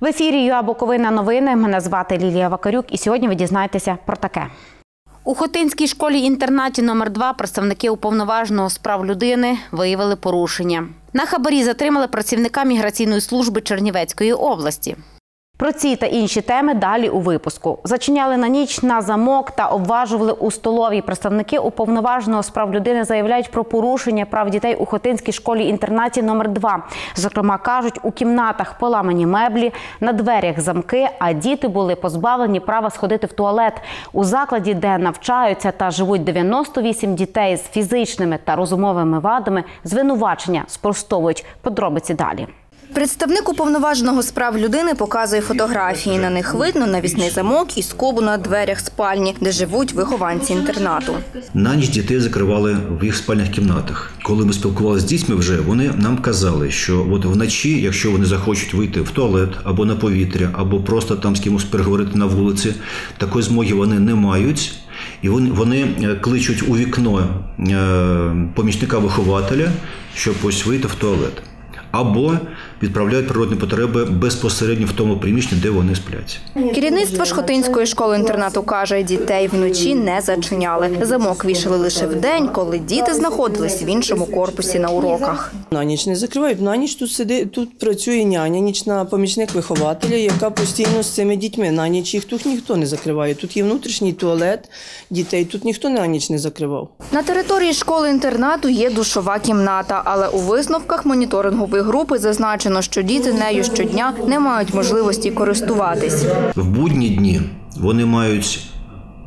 В ефірі ЮА Буковина новини. Мене звати Лілія Вакарюк, і сьогодні ви дізнаєтеся про таке. У Хотинській школі-інтернаті номер 2 представники уповноваженого з прав людини виявили порушення. На хабарі затримали працівника міграційної служби Чернівецької області. Про ці та інші теми далі у випуску. Зачиняли на ніч на замок та обважували у столовій. Представники уповноваженого з прав людини заявляють про порушення прав дітей у Хотинській школі-інтернаті номер 2 Зокрема, кажуть, у кімнатах поламані меблі, на дверях замки, а діти були позбавлені права сходити в туалет. У закладі, де навчаються та живуть 98 дітей з фізичними та розумовими вадами, звинувачення спростовують подробиці далі. Представник уповноваженого з прав людини показує фотографії. На них видно навісний замок і скобу на дверях спальні, де живуть вихованці інтернату. На ніч дітей закривали в їх спальних кімнатах. Коли ми спілкувалися з дітьми, вже вони нам казали, що от вночі, якщо вони захочуть вийти в туалет або на повітря, або просто там з кимось переговорити на вулиці, такої змоги вони не мають. І вони, вони е, кличуть у вікно е, помічника вихователя, щоб ось вийти в туалет. Або відправляють природні потреби безпосередньо в тому приміщенні, де вони сплять. Керівництво Шхотинської школи-інтернату каже, дітей вночі не зачиняли. Замок вішали лише вдень, коли діти знаходились в іншому корпусі на уроках. На ніч не закривають. На ніч тут сидить, тут працює няня, нічна помічник вихователя, яка постійно з цими дітьми. На ніч їх тут ніхто не закриває. Тут є внутрішній туалет дітей. Тут ніхто на ніч не закривав. На території школи-інтернату є душова кімната, але у висновках моніторингової групи зазначено, що діти нею щодня не мають можливості користуватись. В будні дні вони мають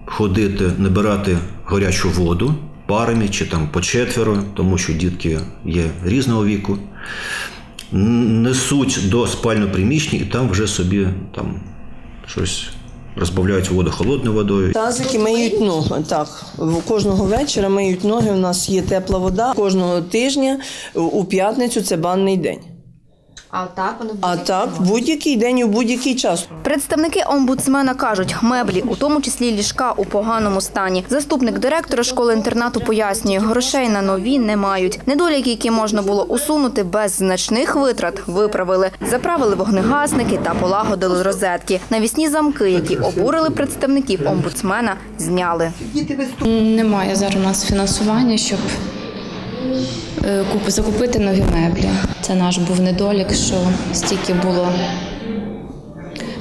ходити, набирати гарячу воду парами чи там по четверо, тому що дітки є різного віку. Несуть до спального приміщення і там вже собі там щось розбавляють воду холодною водою. Тазики миють ноги. Так, в- кожного вечора миють ноги. У нас є тепла вода. Кожного тижня у п'ятницю це банний день. А так вони А так, будь-який день і в будь-який час. Представники омбудсмена кажуть, меблі, у тому числі ліжка, у поганому стані. Заступник директора школи-інтернату пояснює, грошей на нові не мають. Недоліки, які можна було усунути без значних витрат, виправили. Заправили вогнегасники та полагодили розетки. Навісні замки, які обурили представників омбудсмена, зняли. Немає зараз у нас фінансування, щоб е, куп- закупити нові меблі. Це наш був недолік, що стільки було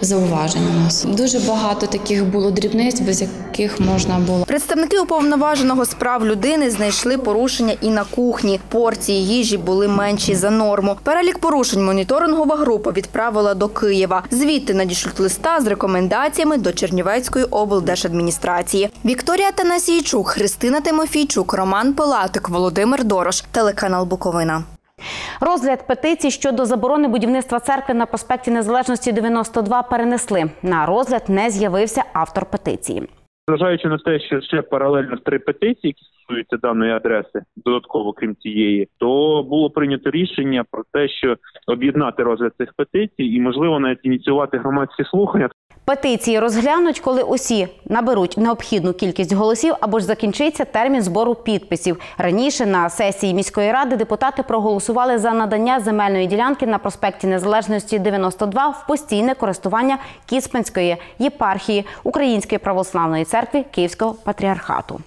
зауважень у нас. Дуже багато таких було дрібниць, без яких можна було Представники уповноваженого з прав людини знайшли порушення і на кухні. Порції їжі були менші за норму. Перелік порушень моніторингова група відправила до Києва. Звідти надішлють листа з рекомендаціями до Чернівецької облдержадміністрації. Вікторія Танасійчук, Христина Тимофійчук, Роман Пилатик, Володимир Дорош, телеканал Буковина. Розгляд петицій щодо заборони будівництва церкви на проспекті Незалежності 92 перенесли. На розгляд не з'явився автор петиції. Зважаючи на те, що ще паралельно три петиції, які стосуються даної адреси, додатково крім цієї, то було прийнято рішення про те, що об'єднати розгляд цих петицій і можливо навіть ініціювати громадські слухання. Петиції розглянуть, коли усі наберуть необхідну кількість голосів або ж закінчиться термін збору підписів. Раніше на сесії міської ради депутати проголосували за надання земельної ділянки на проспекті Незалежності 92 в постійне користування Кіспенської єпархії Української православної церкви Київського патріархату.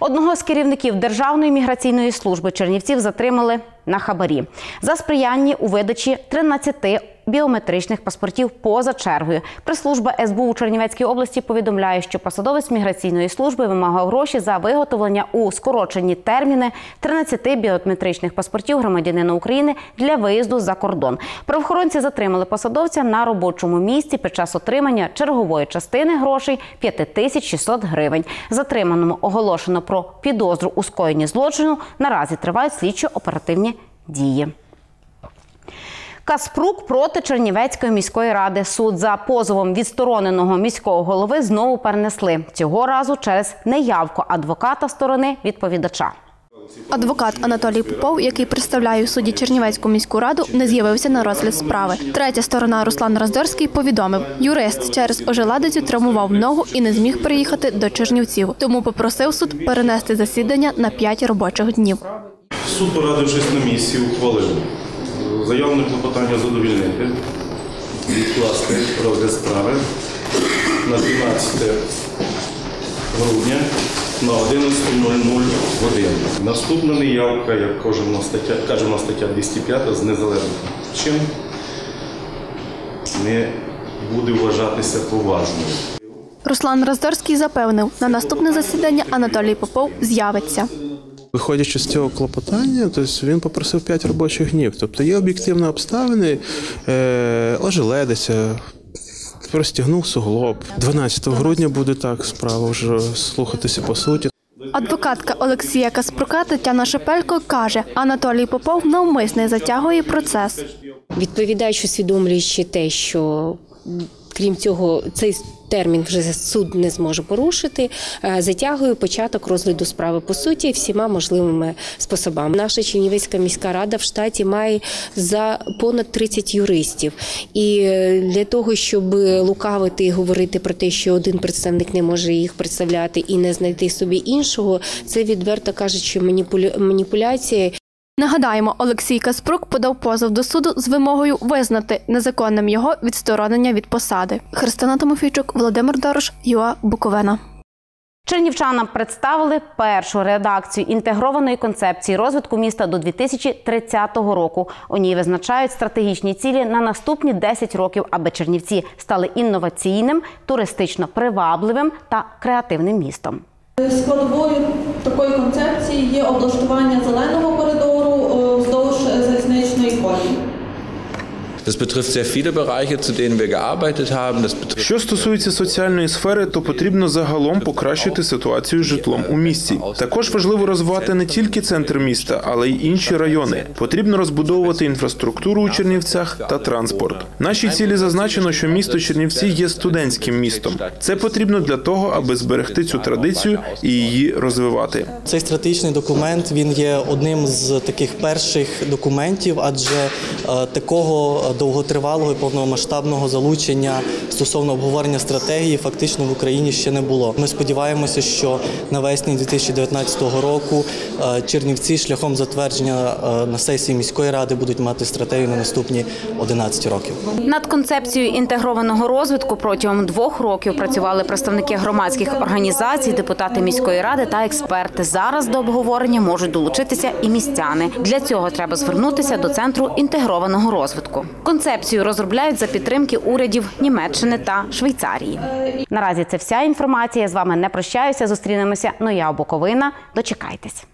Одного з керівників Державної міграційної служби Чернівців затримали на хабарі за сприяння у видачі 13 біометричних паспортів поза чергою. Прес-служба СБУ у Чернівецькій області повідомляє, що посадовець міграційної служби вимагав гроші за виготовлення у скорочені терміни 13 біометричних паспортів громадянина України для виїзду за кордон. Правоохоронці затримали посадовця на робочому місці під час отримання чергової частини грошей 5600 гривень. Затриманому оголошено про підозру у скоєнні злочину. Наразі тривають слідчо-оперативні дії. Каспрук проти Чернівецької міської ради. Суд за позовом відстороненого міського голови знову перенесли цього разу через неявку адвоката сторони відповідача. Адвокат Анатолій Попов, який представляє у суді Чернівецьку міську раду, не з'явився на розгляд справи. Третя сторона Руслан Роздорський повідомив, юрист через ожеладицю травмував ногу і не зміг приїхати до Чернівців. Тому попросив суд перенести засідання на 5 робочих днів. Суд, порадившись на місці, ухвалив заявне клопотання задовільнити відкласти розгляд справи на 12 грудня на 11.00 годину. Наступна неявка, як каже у нас стаття, каже у нас стаття 205 з незалежних причин, не буде вважатися поважною. Руслан Раздорський запевнив, на наступне засідання Анатолій Попов з'явиться. Виходячи з цього клопотання, тобто він попросив 5 робочих днів. Тобто є об'єктивні обставини, е, ожеледиця, простягнув суглоб. 12 грудня буде так справа вже слухатися по суті. Адвокатка Олексія Каспрука Тетяна Шепелько каже, Анатолій Попов навмисне затягує процес. Відповідач, усвідомлюючи те, що крім цього, цей термін вже суд не зможе порушити, е, затягує початок розгляду справи по суті всіма можливими способами. Наша Чернівецька міська рада в штаті має за понад 30 юристів, і е, для того, щоб лукавити і говорити про те, що один представник не може їх представляти і не знайти собі іншого, це відверто кажучи, маніпуля- маніпуляція. Нагадаємо, Олексій Каспрук подав позов до суду з вимогою визнати незаконним його відсторонення від посади. Христина Тимофійчук, Володимир Дорош, ЮА Буковина. Чернівчанам представили першу редакцію інтегрованої концепції розвитку міста до 2030 року. У ній визначають стратегічні цілі на наступні 10 років, аби Чернівці стали інноваційним, туристично привабливим та креативним містом. Складовою такої концепції є облаштування зеленого коридору Das betrifft sehr viele Bereiche, zu denen wir gearbeitet haben. Das betrifft Що стосується соціальної сфери, то потрібно загалом покращити ситуацію з житлом у місті. Також важливо розвивати не тільки центр міста, але й інші райони. Потрібно розбудовувати інфраструктуру у Чернівцях та транспорт. Наші цілі зазначено, що місто Чернівці є студентським містом. Це потрібно для того, аби зберегти цю традицію і її розвивати. Цей стратегічний документ він є одним з таких перших документів, адже е, такого довготривалого і повномасштабного залучення стосовно обговорення стратегії фактично в Україні ще не було. Ми сподіваємося, що навесні 2019 року е, Чернівці шляхом затвердження е, на сесії міської ради будуть мати стратегію на наступні 11 років. Над концепцією інтегрованого розвитку протягом двох років працювали представники громадських організацій, депутати міської ради та експерти. Зараз до обговорення можуть долучитися і містяни. Для цього треба звернутися до центру інтегрованого розвитку. Концепцію розробляють за підтримки урядів Німеччини та Швейцарії. Наразі це вся інформація. З вами не прощаюся. Зустрінемося. Ну я Буковина. Дочекайтесь.